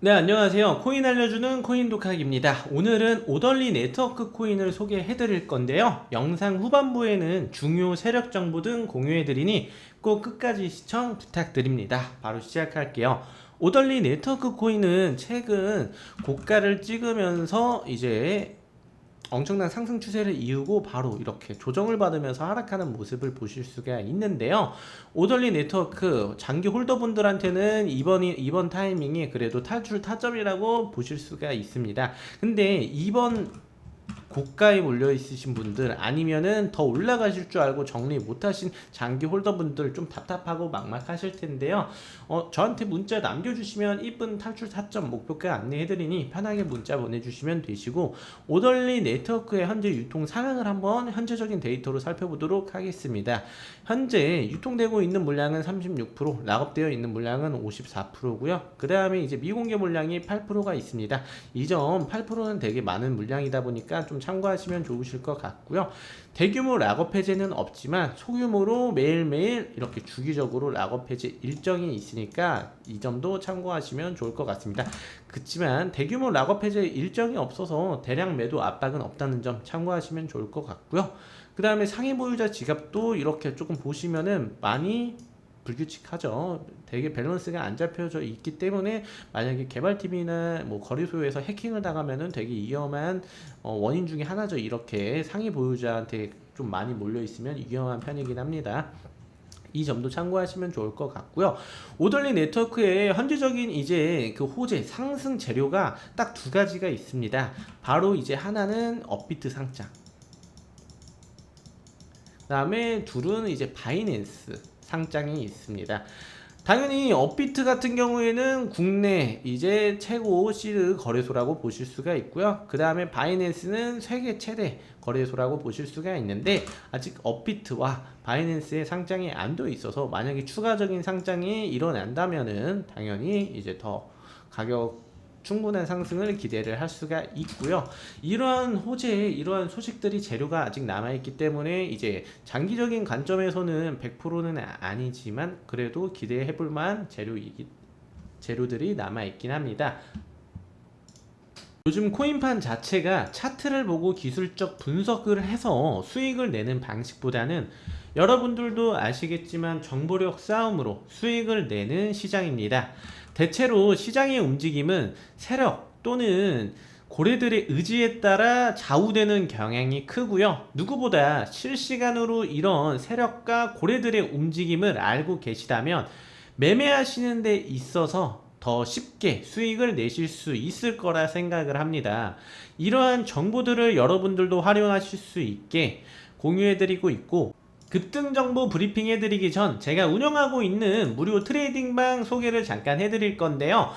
네, 안녕하세요. 코인 알려주는 코인 독학입니다. 오늘은 오덜리 네트워크 코인을 소개해 드릴 건데요. 영상 후반부에는 중요 세력 정보 등 공유해 드리니 꼭 끝까지 시청 부탁드립니다. 바로 시작할게요. 오덜리 네트워크 코인은 최근 고가를 찍으면서 이제 엄청난 상승 추세를 이루고 바로 이렇게 조정을 받으면서 하락하는 모습을 보실 수가 있는데요. 오덜리 네트워크 장기 홀더분들한테는 이번이 이번 타이밍이 그래도 탈출 타점이라고 보실 수가 있습니다. 근데 이번 고가에 몰려 있으신 분들 아니면은 더 올라가실 줄 알고 정리 못 하신 장기 홀더분들 좀 답답하고 막막하실 텐데요. 어, 저한테 문자 남겨주시면 이쁜 탈출 4점 목표가 안내해드리니 편하게 문자 보내주시면 되시고 오덜리 네트워크의 현재 유통 상황을 한번 현재적인 데이터로 살펴보도록 하겠습니다. 현재 유통되고 있는 물량은 36%, 락업되어 있는 물량은 54%고요. 그 다음에 이제 미공개 물량이 8%가 있습니다. 이 점 8%는 되게 많은 물량이다 보니까 좀 참고하시면 좋으실 것 같고요. 대규모 락업 해제는 없지만 소규모로 매일매일 이렇게 주기적으로 락업 해제 일정이 있으니까 이 점도 참고하시면 좋을 것 같습니다. 그렇지만 대규모 락업 해제 일정이 없어서 대량 매도 압박은 없다는 점 참고하시면 좋을 것 같고요. 그 다음에 상위 보유자 지갑도 이렇게 조금 보시면은 많이 불규칙하죠. 되게 밸런스가 안 잡혀져 있기 때문에 만약에 개발팀이나 뭐 거래소에서 해킹을 당하면은 되게 위험한 어, 원인 중에 하나죠. 이렇게 상위 보유자한테 좀 많이 몰려 있으면 위험한 편이긴 합니다. 이 점도 참고하시면 좋을 것 같고요. 오덜리 네트워크의 현재적인 이제 그 호재 상승 재료가 딱 두 가지가 있습니다. 바로 이제 하나는 업비트 상장. 그 다음에 둘은 이제 바이낸스 상장이 있습니다. 당연히 업비트 같은 경우에는 국내 이제 최고 시드 거래소라고 보실 수가 있고요. 그 다음에 바이낸스는 세계 최대 거래소라고 보실 수가 있는데 아직 업비트와 바이낸스의 상장이 안 돼 있어서 만약에 추가적인 상장이 일어난다면은 당연히 이제 더 가격 충분한 상승을 기대를 할 수가 있고요. 이러한 호재, 이러한 소식들이 재료가 아직 남아있기 때문에 이제 장기적인 관점에서는 100%는 아니지만 그래도 기대해 볼 만한 재료이기, 재료들이 남아있긴 합니다. 요즘 코인판 자체가 차트를 보고 기술적 분석을 해서 수익을 내는 방식보다는 여러분들도 아시겠지만 정보력 싸움으로 수익을 내는 시장입니다. 대체로 시장의 움직임은 세력 또는 고래들의 의지에 따라 좌우되는 경향이 크고요. 누구보다 실시간으로 이런 세력과 고래들의 움직임을 알고 계시다면 매매하시는 데 있어서 더 쉽게 수익을 내실 수 있을 거라 생각을 합니다. 이러한 정보들을 여러분들도 활용하실 수 있게 공유해드리고 있고 급등 정보 브리핑 해드리기 전 제가 운영하고 있는 무료 트레이딩방 소개를 잠깐 해드릴 건데요.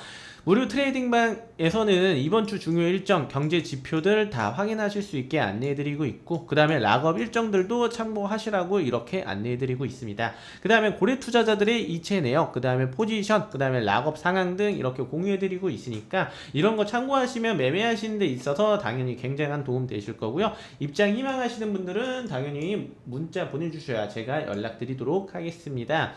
무료 트레이딩방에서는 이번 주 중요 일정, 경제 지표들 다 확인하실 수 있게 안내해드리고 있고, 그 다음에 락업 일정들도 참고하시라고 이렇게 안내해드리고 있습니다. 그 다음에 고래 투자자들의 이체 내역, 그 다음에 포지션, 그 다음에 락업 상황 등 이렇게 공유해드리고 있으니까 이런 거 참고하시면 매매하시는 데 있어서 당연히 굉장한 도움 되실 거고요. 입장 희망하시는 분들은 당연히 문자 보내주셔야 제가 연락드리도록 하겠습니다.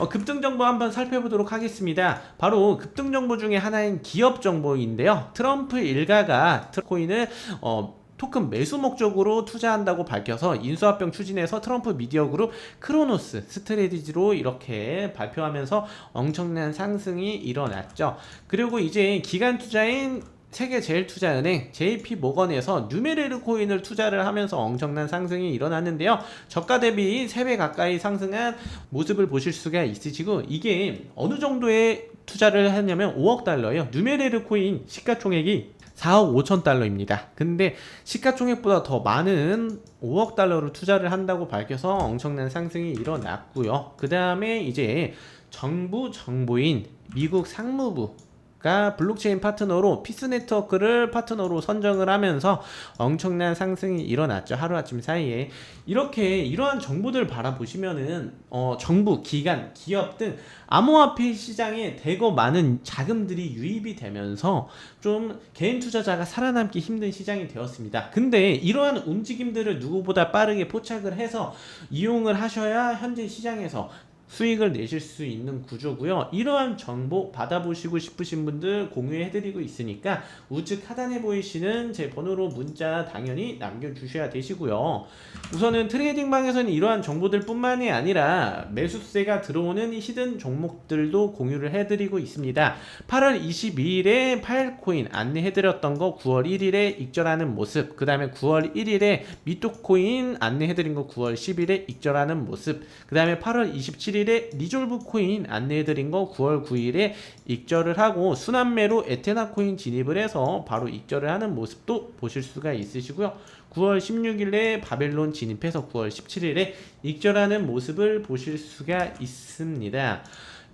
어, 급등 정보 한번 살펴보도록 하겠습니다. 바로 급등 정보 중에 하나인 기업 정보인데요. 트럼프 일가가 트코인을 어, 토큰 매수 목적으로 투자한다고 밝혀서 인수합병 추진해서 트럼프 미디어 그룹 크로노스 스트레디지로 이렇게 발표하면서 엄청난 상승이 일어났죠. 그리고 이제 기간 투자인 세계 제일 투자은행 JP 모건에서 뉴메레르 코인을 투자를 하면서 엄청난 상승이 일어났는데요. 저가 대비 3배 가까이 상승한 모습을 보실 수가 있으시고 이게 어느 정도의 투자를 했냐면 5억 달러예요. 뉴메레르 코인 시가총액이 4억 5천 달러입니다. 근데 시가총액보다 더 많은 5억 달러를 투자를 한다고 밝혀서 엄청난 상승이 일어났고요. 그 다음에 이제 정부 정보인 미국 상무부 가 블록체인 파트너로 피스 네트워크를 파트너로 선정을 하면서 엄청난 상승이 일어났죠 하루아침 사이에. 이렇게 이러한 정보들 바라보시면은 어, 정부 기관 기업 등 암호화폐 시장에 대거 많은 자금들이 유입이 되면서 좀 개인 투자자가 살아남기 힘든 시장이 되었습니다. 근데 이러한 움직임들을 누구보다 빠르게 포착을 해서 이용을 하셔야 현재 시장에서 수익을 내실 수 있는 구조고요. 이러한 정보 받아보시고 싶으신 분들 공유해드리고 있으니까 우측 하단에 보이시는 제 번호로 문자 당연히 남겨주셔야 되시고요. 우선은 트레이딩방에서는 이러한 정보들 뿐만이 아니라 매수세가 들어오는 히든 종목들도 공유를 해드리고 있습니다. 8월 22일에 파일코인 안내해드렸던 거 9월 1일에 익절하는 모습 그 다음에 9월 1일에 미토코인 안내해드린 거 9월 10일에 익절하는 모습 그 다음에 8월 27일 에 리졸브 코인 안내해드린 거 9월 9일에 익절을 하고 순환매로 에테나 코인 진입을 해서 바로 익절을 하는 모습도 보실 수가 있으시고요 9월 16일에 바벨론 진입해서 9월 17일에 익절하는 모습을 보실 수가 있습니다.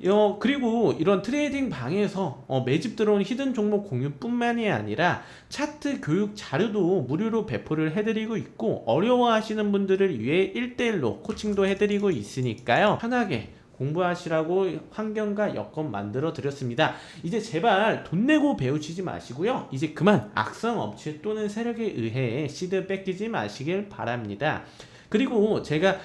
어, 그리고 이런 트레이딩 방에서 어, 매집 들어온 히든 종목 공유뿐만이 아니라 차트 교육 자료도 무료로 배포를 해드리고 있고 어려워하시는 분들을 위해 1대1로 코칭도 해드리고 있으니까요 편하게 공부하시라고 환경과 여건 만들어 드렸습니다. 이제 제발 돈 내고 배우시지 마시고요. 이제 그만 악성 업체 또는 세력에 의해 시드 뺏기지 마시길 바랍니다. 그리고 제가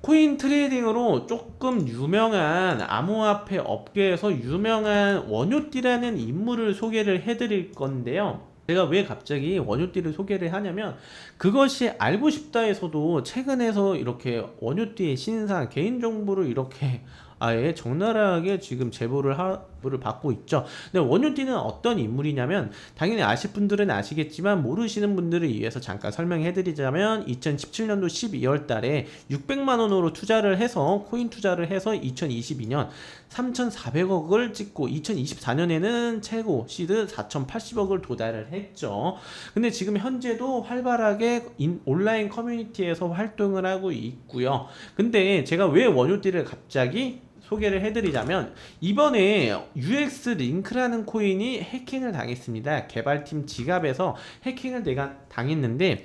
코인 트레이딩으로 조금 유명한 암호화폐 업계에서 유명한 원효띠라는 인물을 소개를 해드릴 건데요. 제가 왜 갑자기 원효띠를 소개를 하냐면 그것이 알고 싶다에서도 최근에서 이렇게 원효띠의 신상 개인정보를 이렇게 아예 적나라하게 지금 제보를 하 를 받고 있죠. 근데 원효띠는 어떤 인물이냐면 당연히 아실 분들은 아시겠지만 모르시는 분들을 위해서 잠깐 설명해 드리자면 2017년도 12월 달에 600만 원으로 투자를 해서 코인 투자를 해서 2022년 3,400억을 찍고 2024년에는 최고 시드 4,080억을 도달을 했죠. 근데 지금 현재도 활발하게 인, 온라인 커뮤니티에서 활동을 하고 있고요. 근데 제가 왜 원효띠를 갑자기 소개를 해드리자면 이번에 UX 링크라는 코인이 해킹을 당했습니다. 개발팀 지갑에서 해킹을 내가 당했는데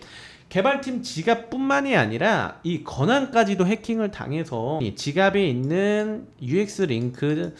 개발팀 지갑뿐만이 아니라 이 건환까지도 해킹을 당해서 이 지갑에 있는 UX 링크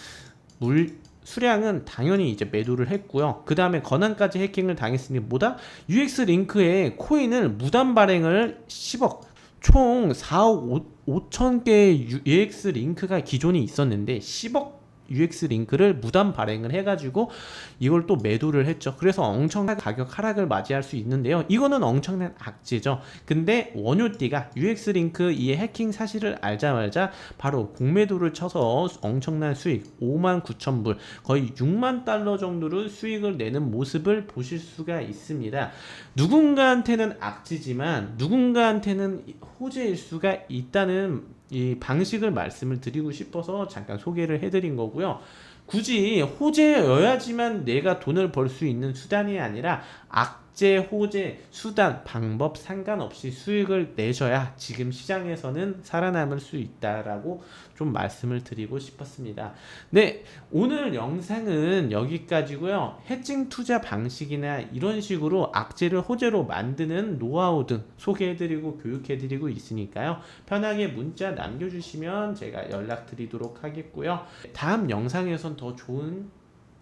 물 수량은 당연히 이제 매도를 했고요. 그 다음에 건환까지 해킹을 당했으니 뭐다? UX 링크에 코인을 무단 발행을 10억 총 4억 5, 천 개의 UX 링크가 기존에 있었는데 10억 UX 링크를 무단 발행을 해가지고 이걸 또 매도를 했죠. 그래서 엄청난 가격 하락을 맞이할 수 있는데요. 이거는 엄청난 악재죠. 근데 원효띠가 UX 링크 이 해킹 사실을 알자마자 바로 공매도를 쳐서 엄청난 수익 5만 9천 불 거의 6만 달러 정도를 수익을 내는 모습을 보실 수가 있습니다. 누군가한테는 악재지만 누군가한테는 호재일 수가 있다는 이 방식을 말씀을 드리고 싶어서 잠깐 소개를 해드린 거고요. 굳이 호재여야지만 내가 돈을 벌 수 있는 수단이 아니라 악 재, 호재, 수단, 방법 상관없이 수익을 내셔야 지금 시장에서는 살아남을 수 있다라고 좀 말씀을 드리고 싶었습니다. 네, 오늘 영상은 여기까지고요. 해칭 투자 방식이나 이런 식으로 악재를 호재로 만드는 노하우 등 소개해드리고 교육해드리고 있으니까요. 편하게 문자 남겨주시면 제가 연락드리도록 하겠고요. 다음 영상에선 더 좋은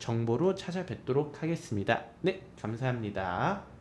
정보로 찾아뵙도록 하겠습니다. 네, 감사합니다.